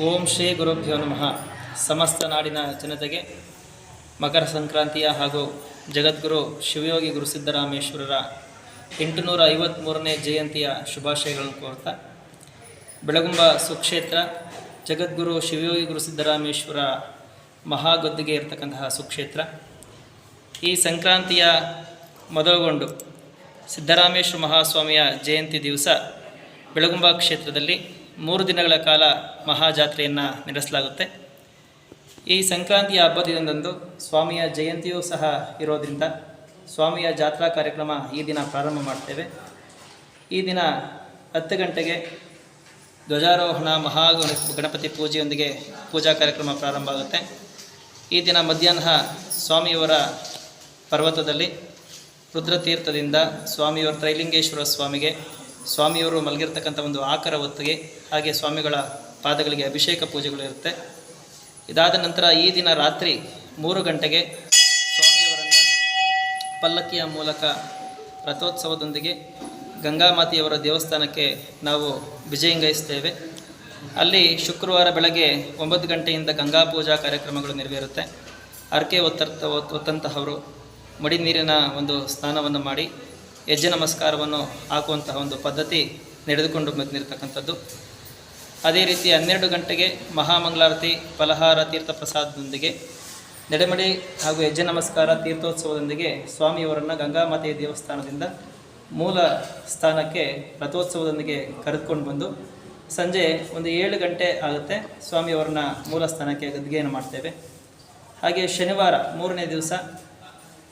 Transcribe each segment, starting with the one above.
ಓಂ ಶ್ರೀ ಗುರುಭ್ಯೋ ನಮಃ. ಸಮಸ್ತ ನಾಡಿನ ಜನತೆಗೆ ಮಕರ ಸಂಕ್ರಾಂತಿಯ ಹಾಗೂ ಜಗದ್ಗುರು ಶಿವಯೋಗಿ ಗುರುಸಿದ್ದರಾಮೇಶ್ವರರ ಎಂಟುನೂರ ಐವತ್ತ್ಮೂರನೇ ಜಯಂತಿಯ ಶುಭಾಶಯಗಳನ್ನು ಕೋರ್ತಾ ಬೆಳಗುಂಬ ಸುಕ್ಷೇತ್ರ, ಜಗದ್ಗುರು ಶಿವಯೋಗಿ ಗುರು ಸಿದ್ದರಾಮೇಶ್ವರ ಮಹಾಗದ್ದಿಗೆ ಇರತಕ್ಕಂತಹ ಸುಕ್ಷೇತ್ರ. ಈ ಸಂಕ್ರಾಂತಿಯ ಮೊದಲುಗೊಂಡು ಸಿದ್ದರಾಮೇಶ್ವರ ಮಹಾಸ್ವಾಮಿಯ ಜಯಂತಿ ದಿವಸ ಬೆಳಗುಂಬ ಕ್ಷೇತ್ರದಲ್ಲಿ ಮೂರು ದಿನಗಳ ಕಾಲ ಮಹಾಜಾತ್ರೆಯನ್ನು ನಡೆಸಲಾಗುತ್ತೆ. ಈ ಸಂಕ್ರಾಂತಿಯ ಹಬ್ಬದಿನದಂದು ಸ್ವಾಮಿಯ ಜಯಂತಿಯೂ ಸಹ ಇರೋದ್ರಿಂದ ಸ್ವಾಮಿಯ ಜಾತ್ರಾ ಕಾರ್ಯಕ್ರಮ ಈ ದಿನ ಪ್ರಾರಂಭ ಮಾಡ್ತೇವೆ. ಈ ದಿನ ಹತ್ತು ಗಂಟೆಗೆ ಧ್ವಜಾರೋಹಣ ಮಹಾ ಗಣಪತಿ ಪೂಜೆಯೊಂದಿಗೆ ಪೂಜಾ ಕಾರ್ಯಕ್ರಮ ಪ್ರಾರಂಭ ಆಗುತ್ತೆ. ಈ ದಿನ ಮಧ್ಯಾಹ್ನ ಸ್ವಾಮಿಯವರ ಪರ್ವತದಲ್ಲಿ ರುದ್ರತೀರ್ಥದಿಂದ ಸ್ವಾಮಿಯವರ ತ್ರೈಲಿಂಗೇಶ್ವರ ಸ್ವಾಮಿಗೆ, ಸ್ವಾಮಿಯವರು ಮಲಗಿರ್ತಕ್ಕಂಥ ಒಂದು ಆಕರ ಹೊತ್ತಿಗೆ ಹಾಗೆ ಸ್ವಾಮಿಗಳ ಪಾದಗಳಿಗೆ ಅಭಿಷೇಕ ಪೂಜೆಗಳು ಇರುತ್ತೆ. ಇದಾದ ನಂತರ ಈ ದಿನ ರಾತ್ರಿ ಮೂರು ಗಂಟೆಗೆ ಸ್ವಾಮಿಯವರನ್ನು ಪಲ್ಲಕ್ಕಿಯ ಮೂಲಕ ರಥೋತ್ಸವದೊಂದಿಗೆ ಗಂಗಾಮಾತೆಯವರ ದೇವಸ್ಥಾನಕ್ಕೆ ನಾವು ವಿಜಯಂಗೈಸ್ತೇವೆ. ಅಲ್ಲಿ ಶುಕ್ರವಾರ ಬೆಳಗ್ಗೆ ಒಂಬತ್ತು ಗಂಟೆಯಿಂದ ಗಂಗಾ ಪೂಜಾ ಕಾರ್ಯಕ್ರಮಗಳು ನೆರವೇರುತ್ತೆ. ಅರ್ಕೆ ಒತ್ತರ್ತ ಒತ್ತಂತಹವರು ಮಡಿ ನೀರಿನ ಒಂದು ಸ್ನಾನವನ್ನು ಮಾಡಿ ಹೆಜ್ಜೆ ನಮಸ್ಕಾರವನ್ನು ಹಾಕುವಂತಹ ಒಂದು ಪದ್ಧತಿ ನಡೆದುಕೊಂಡು ಬಂದಿರತಕ್ಕಂಥದ್ದು. ಅದೇ ರೀತಿ ಹನ್ನೆರಡು ಗಂಟೆಗೆ ಮಹಾಮಂಗಳಾರತಿ, ಫಲಹಾರ, ತೀರ್ಥ ಪ್ರಸಾದದೊಂದಿಗೆ ನಡೆಮಡಿ ಹಾಗೂ ಹೆಜ್ಜೆ ನಮಸ್ಕಾರ, ತೀರ್ಥೋತ್ಸವದೊಂದಿಗೆ ಸ್ವಾಮಿಯವರನ್ನು ಗಂಗಾಮಾತೆಯ ದೇವಸ್ಥಾನದಿಂದ ಮೂಲ ಸ್ಥಾನಕ್ಕೆ ರಥೋತ್ಸವದೊಂದಿಗೆ ಕರೆದುಕೊಂಡು ಬಂದು ಸಂಜೆ ಒಂದು ಏಳು ಗಂಟೆ ಆಗುತ್ತೆ. ಸ್ವಾಮಿಯವರನ್ನ ಮೂಲ ಸ್ಥಾನಕ್ಕೆ ಗದ್ಗೆಯನ್ನು ಮಾಡ್ತೇವೆ. ಹಾಗೆ ಶನಿವಾರ ಮೂರನೇ ದಿವಸ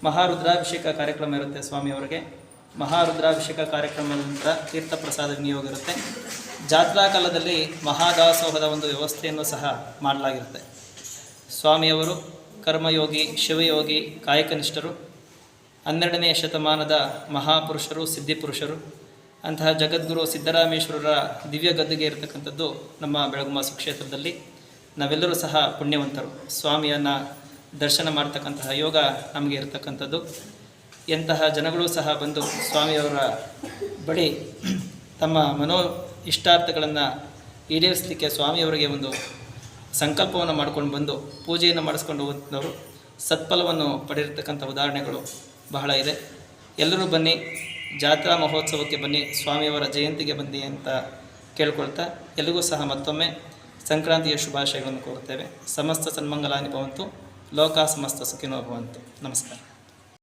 ಮಹಾರುದ್ರಾಭಿಷೇಕ ಕಾರ್ಯಕ್ರಮ ಇರುತ್ತೆ ಸ್ವಾಮಿಯವರಿಗೆ ಮಹಾರುದ್ರಾಭಿಷೇಕ ಕಾರ್ಯಕ್ರಮದ ನಂತರ ತೀರ್ಥ ಪ್ರಸಾದ ವಿನಿಯೋಗ ಇರುತ್ತೆ. ಜಾತ್ರಾ ಕಾಲದಲ್ಲಿ ಮಹಾದಾಸೋಹದ ಒಂದು ವ್ಯವಸ್ಥೆಯನ್ನು ಸಹ ಮಾಡಲಾಗಿರುತ್ತೆ. ಸ್ವಾಮಿಯವರು ಕರ್ಮಯೋಗಿ, ಶಿವಯೋಗಿ, ಕಾಯಕನಿಷ್ಠರು ಹನ್ನೆರಡನೆಯ ಶತಮಾನದ ಮಹಾಪುರುಷರು, ಸಿದ್ಧಿಪುರುಷರು, ಅಂತಹ ಜಗದ್ಗುರು ಸಿದ್ದರಾಮೇಶ್ವರರ ದಿವ್ಯ ಗದ್ದುಗೆ ಇರತಕ್ಕಂಥದ್ದು ನಮ್ಮ ಬೆಳಗುಮ ಸುಕ್ಷೇತ್ರದಲ್ಲಿ ನಾವೆಲ್ಲರೂ ಸಹ ಪುಣ್ಯವಂತರು. ಸ್ವಾಮಿಯನ್ನು ದರ್ಶನ ಮಾಡ್ತಕ್ಕಂತಹ ಯೋಗ ನಮಗೆ ಇರತಕ್ಕಂಥದ್ದು. ಎಂತಹ ಜನಗಳು ಸಹ ಬಂದು ಸ್ವಾಮಿಯವರ ಬಳಿ ತಮ್ಮ ಮನೋ ಇಷ್ಟಾರ್ಥಗಳನ್ನು ಈಡೇರಿಸಲಿಕ್ಕೆ ಸ್ವಾಮಿಯವರಿಗೆ ಒಂದು ಸಂಕಲ್ಪವನ್ನು ಮಾಡ್ಕೊಂಡು ಬಂದು, ಪೂಜೆಯನ್ನು ಮಾಡಿಸ್ಕೊಂಡು ಹೋಗುತ್ತವರು ಸತ್ಫಲವನ್ನು ಪಡೆದಿರ್ತಕ್ಕಂಥ ಉದಾಹರಣೆಗಳು. ಬಹಳ ಇದೆ. ಎಲ್ಲರೂ ಬನ್ನಿ, ಜಾತ್ರಾ ಮಹೋತ್ಸವಕ್ಕೆ ಬನ್ನಿ, ಸ್ವಾಮಿಯವರ ಜಯಂತಿಗೆ ಬನ್ನಿ ಅಂತ ಕೇಳ್ಕೊಳ್ತಾ ಎಲ್ಲಿಗೂ ಸಹ ಮತ್ತೊಮ್ಮೆ ಸಂಕ್ರಾಂತಿಯ ಶುಭಾಶಯಗಳನ್ನು ಕೋರುತ್ತೇವೆ. ಸಮಸ್ತ ಸನ್ಮಂಗಲಾನಿ ಭವಂತು, ಲೋಕ ಸಮಸ್ತ ಸುಖಿನೋ ಭವಂತು. ನಮಸ್ಕಾರ.